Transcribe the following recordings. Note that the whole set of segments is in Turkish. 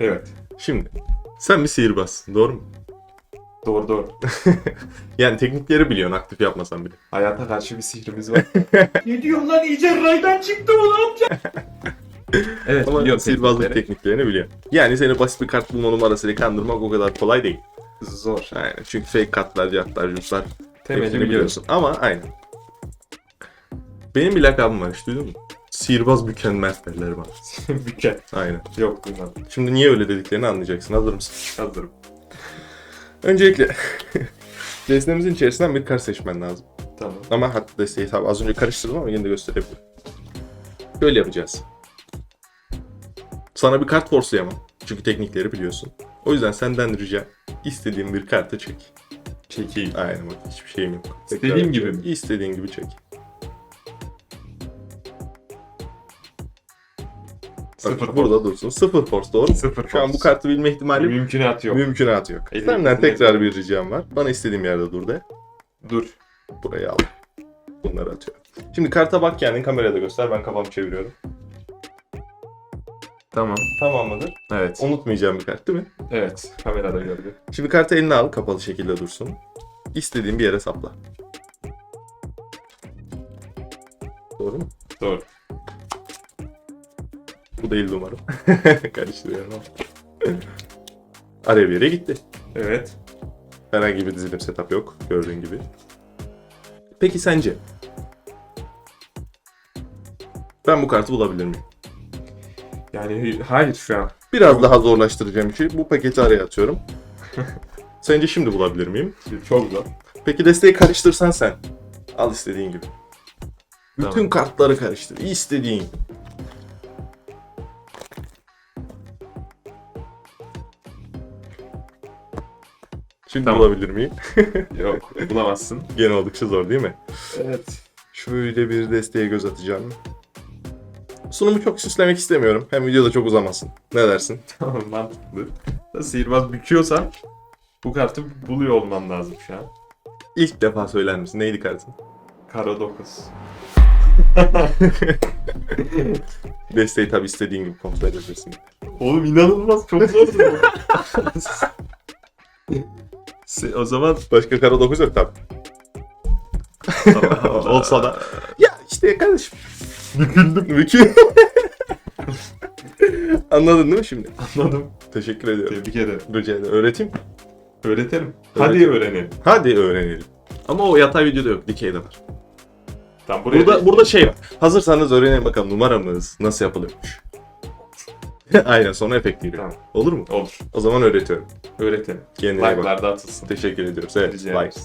Evet. Şimdi sen bir sihirbazsın doğru mu? Doğru doğru. Yani teknikleri biliyorsun aktif yapmasan bile. Hayata karşı bir sihrimiz var. Ne diyorsun lan iyice raydan çıktı ne yapacak? evet Ama biliyorum sihirbazlık teknikleri. tekniklerini biliyorsun. Yani seni basit bir kart bulma numarasıyla kandırmak o kadar kolay değil. Zor. Aynen çünkü fake kartlar, cartlar, hepsini biliyorsun. biliyorsun. Ama aynen. Benim bir lakabım var hiç duydun mu? Sihirbaz mükemmel derler bana. Mükemmel. Aynen. Yok duymadım. Şimdi niye öyle dediklerini anlayacaksın. Hazır mısın? Hazırım. Öncelikle destinemizin içerisinden bir kart seçmen lazım. Tamam. Ama hat desteği tabi az önce karıştırdım ama yine de gösterebilirim. Böyle yapacağız. Sana bir kart forslayamam. Çünkü teknikleri biliyorsun. O yüzden senden rica istediğin bir kartı çek. Çekeyim. Aynen bak hiçbir şeyim yok. İstediğim gibi mi? İstediğin gibi çek. Sıfır Bak, burada dursun. Sıfır force doğru? Sıfır Şu an bu force. kartı bilme ihtimali Mümkünatı yok. mümkünatı yok. Elimizde Senden tekrar bir ricam var. Bana istediğim yerde dur de. Dur. Buraya al. Bunları atıyorum. Şimdi karta bak kendin kamerada göster. Ben kafamı çeviriyorum. Tamam. Tamam mıdır? Evet. Unutmayacağım bir kart değil mi? Evet. Kamerada gördü. Şimdi kartı eline al. Kapalı şekilde dursun. İstediğin bir yere sapla. Doğru mu? Doğru. Bu değil umarım. Karıştırıyorum ama. Araya bir yere gitti. Evet. Herhangi bir dizilim setup yok. Gördüğün gibi. Peki sence? Ben bu kartı bulabilir miyim? Yani hayır şu an. Biraz daha zorlaştıracağım işi. Bu paketi araya atıyorum. Sence şimdi bulabilir miyim? Çok zor. Peki desteği karıştırsan sen. Al istediğin gibi. Bütün Tamam. kartları karıştır. İstediğin gibi. Şimdi Tamam. bulabilir miyim? Yok. Bulamazsın. Gene oldukça zor değil mi? Evet. Şöyle bir desteğe göz atacağım. Sunumu çok süslemek istemiyorum. Hem videoda çok uzamasın. Ne dersin? Tamam mantıklı. Da sihirbaz büküyorsan bu kartı buluyor olman lazım şu an. İlk defa söyler misin? Neydi kartın? Kara 9. Desteği tabi istediğin gibi kontrol edebilirsin. Oğlum inanılmaz çok zor. Se- o zaman Başka kara 9 yok tabi. Olsa da. Ya işte kardeşim. Büküldüm. Büküldüm. Anladın değil mi şimdi? anladım. Teşekkür ediyorum. Tebrik ederim. Rica ederim. Öğreteyim. Öğretelim. Öğretelim. Hadi öğrenelim. Hadi öğrenelim. Ama o yatay videoda yok. Dikeyde var. Tamam buraya Burada, burada şey var. Hazırsanız öğrenelim bakalım numaramız nasıl yapılıyormuş. Aynen sonra efekt giriyor. Tamam. Olur mu? olur. O zaman öğretiyorum. Öğretelim. Kendine bak. Like'lar da atılsın. Teşekkür ediyoruz. Evet, Rica like.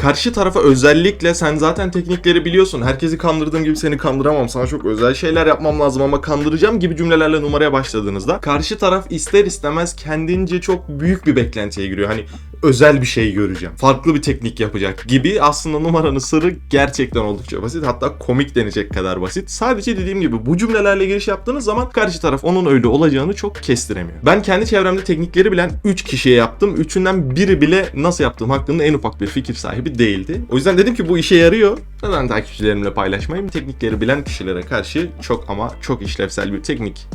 Karşı tarafa özellikle sen zaten teknikleri biliyorsun. Herkesi kandırdığım gibi seni kandıramam. Sana çok özel şeyler yapmam lazım ama kandıracağım gibi cümlelerle numaraya başladığınızda karşı taraf ister istemez kendince çok büyük bir beklentiye giriyor. Hani özel bir şey göreceğim. Farklı bir teknik yapacak gibi. Aslında numaranın sırrı gerçekten oldukça basit. Hatta komik denecek kadar basit. Sadece dediğim gibi bu cümlelerle giriş yaptığınız zaman karşı taraf onun öyle olacağını çok kestiremiyor. Ben kendi çevremde teknikleri bilen 3 kişiye yaptım. Üçünden biri bile nasıl yaptığım hakkında en ufak bir fikir sahibi değildi. O yüzden dedim ki bu işe yarıyor. Neden takipçilerimle paylaşmayayım? Teknikleri bilen kişilere karşı çok ama çok işlevsel bir teknik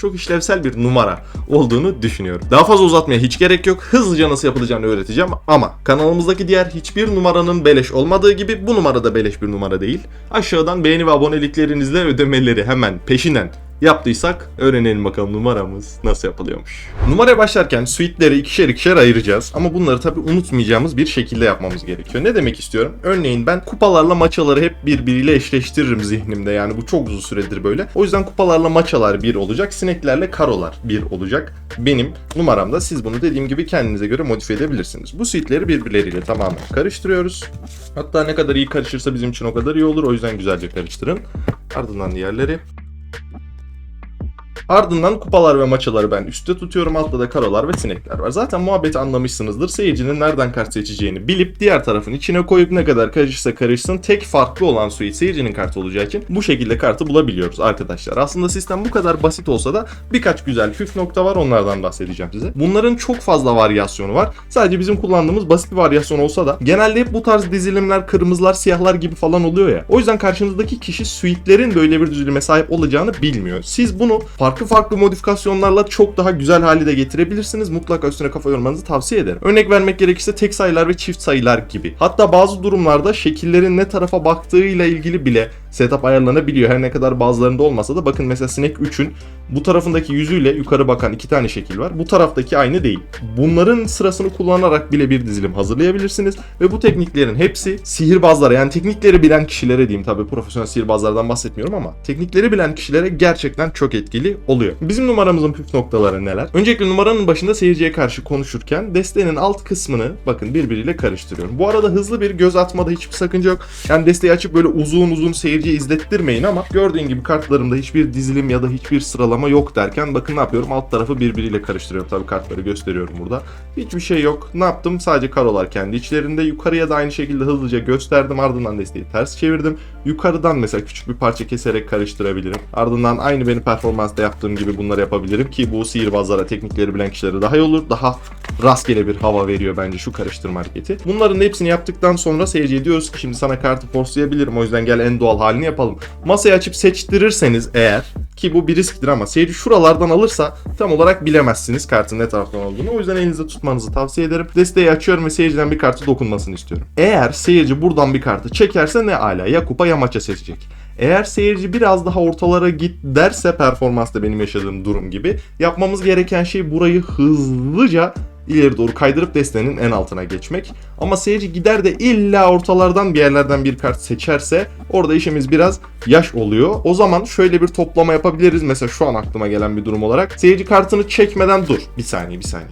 çok işlevsel bir numara olduğunu düşünüyorum. Daha fazla uzatmaya hiç gerek yok. Hızlıca nasıl yapılacağını öğreteceğim ama kanalımızdaki diğer hiçbir numaranın beleş olmadığı gibi bu numara da beleş bir numara değil. Aşağıdan beğeni ve aboneliklerinizle ödemeleri hemen peşinen yaptıysak öğrenelim bakalım numaramız nasıl yapılıyormuş. Numaraya başlarken suite'leri ikişer ikişer ayıracağız ama bunları tabi unutmayacağımız bir şekilde yapmamız gerekiyor. Ne demek istiyorum? Örneğin ben kupalarla maçaları hep birbiriyle eşleştiririm zihnimde yani bu çok uzun süredir böyle. O yüzden kupalarla maçalar bir olacak, sineklerle karolar bir olacak. Benim numaramda siz bunu dediğim gibi kendinize göre modifiye edebilirsiniz. Bu suite'leri birbirleriyle tamamen karıştırıyoruz. Hatta ne kadar iyi karışırsa bizim için o kadar iyi olur. O yüzden güzelce karıştırın. Ardından diğerleri. Ardından kupalar ve maçaları ben üstte tutuyorum. Altta da karolar ve sinekler var. Zaten muhabbeti anlamışsınızdır. Seyircinin nereden kart seçeceğini bilip diğer tarafın içine koyup ne kadar karışırsa karışsın tek farklı olan suite seyircinin kartı olacağı için bu şekilde kartı bulabiliyoruz arkadaşlar. Aslında sistem bu kadar basit olsa da birkaç güzel püf nokta var onlardan bahsedeceğim size. Bunların çok fazla varyasyonu var. Sadece bizim kullandığımız basit bir varyasyon olsa da genelde hep bu tarz dizilimler kırmızılar siyahlar gibi falan oluyor ya. O yüzden karşınızdaki kişi suite'lerin böyle bir dizilime sahip olacağını bilmiyor. Siz bunu farklı farklı farklı modifikasyonlarla çok daha güzel hale de getirebilirsiniz. Mutlaka üstüne kafa yormanızı tavsiye ederim. Örnek vermek gerekirse tek sayılar ve çift sayılar gibi. Hatta bazı durumlarda şekillerin ne tarafa baktığıyla ilgili bile setup ayarlanabiliyor. Her ne kadar bazılarında olmasa da bakın mesela Snake 3'ün bu tarafındaki yüzüyle yukarı bakan iki tane şekil var. Bu taraftaki aynı değil. Bunların sırasını kullanarak bile bir dizilim hazırlayabilirsiniz ve bu tekniklerin hepsi sihirbazlara yani teknikleri bilen kişilere diyeyim tabii profesyonel sihirbazlardan bahsetmiyorum ama teknikleri bilen kişilere gerçekten çok etkili oluyor. Bizim numaramızın püf noktaları neler? Öncelikle numaranın başında seyirciye karşı konuşurken desteğinin alt kısmını bakın birbiriyle karıştırıyorum. Bu arada hızlı bir göz atmada hiçbir sakınca yok. Yani desteği açıp böyle uzun uzun seyirciye izlettirmeyin ama gördüğün gibi kartlarımda hiçbir dizilim ya da hiçbir sıralama yok derken bakın ne yapıyorum? Alt tarafı birbiriyle karıştırıyorum. Tabii kartları gösteriyorum burada. Hiçbir şey yok. Ne yaptım? Sadece karolar kendi içlerinde. Yukarıya da aynı şekilde hızlıca gösterdim. Ardından desteği ters çevirdim. Yukarıdan mesela küçük bir parça keserek karıştırabilirim. Ardından aynı benim performansta yaptığım gibi bunları yapabilirim ki bu sihirbazlara, teknikleri bilen kişilere daha iyi olur. Daha rastgele bir hava veriyor bence şu karıştırma hareketi. Bunların hepsini yaptıktan sonra seyirciye diyoruz ki şimdi sana kartı forcelayabilirim. O yüzden gel en doğal halini yapalım. Masayı açıp seçtirirseniz eğer ki bu bir risktir ama seyirci şuralardan alırsa tam olarak bilemezsiniz kartın ne taraftan olduğunu. O yüzden elinizde tutmanızı tavsiye ederim. Desteği açıyorum ve seyirciden bir kartı dokunmasını istiyorum. Eğer seyirci buradan bir kartı çekerse ne ala ya kupa ya maça seçecek. Eğer seyirci biraz daha ortalara git derse performansta benim yaşadığım durum gibi yapmamız gereken şey burayı hızlıca ileri doğru kaydırıp desteğinin en altına geçmek. Ama seyirci gider de illa ortalardan bir yerlerden bir kart seçerse orada işimiz biraz yaş oluyor. O zaman şöyle bir toplama yapabiliriz. Mesela şu an aklıma gelen bir durum olarak. Seyirci kartını çekmeden dur. Bir saniye bir saniye.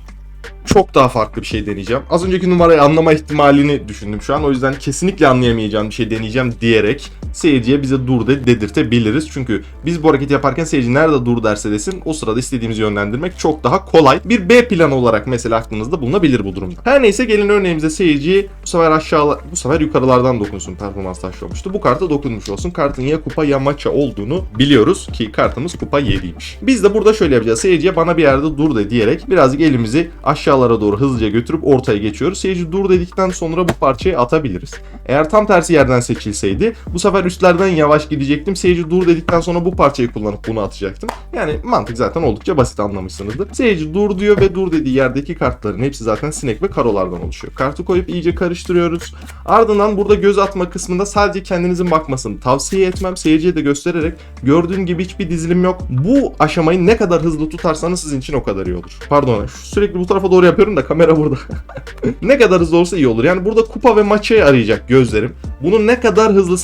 Çok daha farklı bir şey deneyeceğim. Az önceki numarayı anlama ihtimalini düşündüm şu an. O yüzden kesinlikle anlayamayacağım bir şey deneyeceğim diyerek seyirciye bize dur de dedirtebiliriz. Çünkü biz bu hareketi yaparken seyirci nerede dur derse desin o sırada istediğimizi yönlendirmek çok daha kolay. Bir B planı olarak mesela aklınızda bulunabilir bu durumda. Her neyse gelin örneğimize seyirci bu sefer aşağı bu sefer yukarılardan dokunsun. Performans taşı olmuştu. Bu karta dokunmuş olsun. Kartın ya kupa ya maça olduğunu biliyoruz ki kartımız kupa 7'ymiş. Biz de burada şöyle yapacağız. Seyirciye bana bir yerde dur de diyerek birazcık elimizi aşağılara doğru hızlıca götürüp ortaya geçiyoruz. Seyirci dur dedikten sonra bu parçayı atabiliriz. Eğer tam tersi yerden seçilseydi bu sefer üstlerden yavaş gidecektim. Seyirci dur dedikten sonra bu parçayı kullanıp bunu atacaktım. Yani mantık zaten oldukça basit anlamışsınızdır. Seyirci dur diyor ve dur dediği yerdeki kartların hepsi zaten sinek ve karolardan oluşuyor. Kartı koyup iyice karıştırıyoruz. Ardından burada göz atma kısmında sadece kendinizin bakmasını tavsiye etmem. Seyirciye de göstererek gördüğün gibi hiçbir dizilim yok. Bu aşamayı ne kadar hızlı tutarsanız sizin için o kadar iyi olur. Pardon sürekli bu tarafa doğru yapıyorum da kamera burada. ne kadar hızlı olursa iyi olur. Yani burada kupa ve maçı arayacak gözlerim. Bunu ne kadar hızlı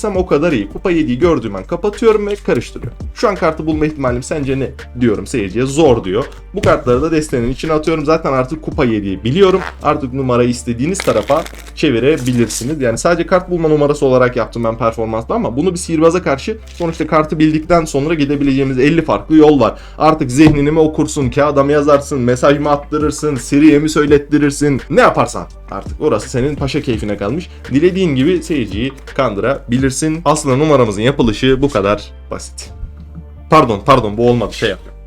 seçebilirsem o kadar iyi. Kupa 7'yi gördüğüm an kapatıyorum ve karıştırıyorum. Şu an kartı bulma ihtimalim sence ne? Diyorum seyirciye zor diyor. Bu kartları da desteğinin içine atıyorum. Zaten artık kupa 7'yi biliyorum. Artık numarayı istediğiniz tarafa çevirebilirsiniz. Yani sadece kart bulma numarası olarak yaptım ben performansta ama bunu bir sihirbaza karşı sonuçta kartı bildikten sonra gidebileceğimiz 50 farklı yol var. Artık zihnini mi okursun, kağıda mı yazarsın, mesaj mı attırırsın, Siri'ye mi söylettirirsin, ne yaparsan artık orası senin paşa keyfine kalmış. Dilediğin gibi seyirciyi kandırabilirsin. Aslında numaramızın yapılışı bu kadar basit. Pardon pardon bu olmadı şey yapıyorum.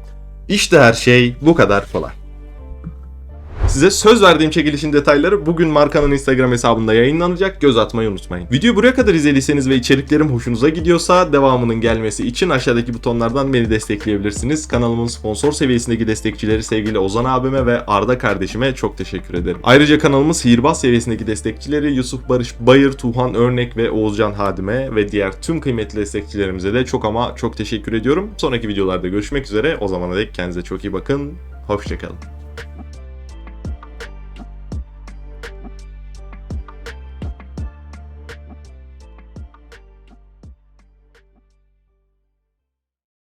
İşte her şey bu kadar kolay. Size söz verdiğim çekilişin detayları bugün markanın Instagram hesabında yayınlanacak. Göz atmayı unutmayın. Videoyu buraya kadar izlediyseniz ve içeriklerim hoşunuza gidiyorsa devamının gelmesi için aşağıdaki butonlardan beni destekleyebilirsiniz. Kanalımın sponsor seviyesindeki destekçileri sevgili Ozan abime ve Arda kardeşime çok teşekkür ederim. Ayrıca kanalımın sihirbaz seviyesindeki destekçileri Yusuf Barış Bayır, Tuhan Örnek ve Oğuzcan Hadime ve diğer tüm kıymetli destekçilerimize de çok ama çok teşekkür ediyorum. Sonraki videolarda görüşmek üzere. O zamana dek kendinize çok iyi bakın. Hoşçakalın.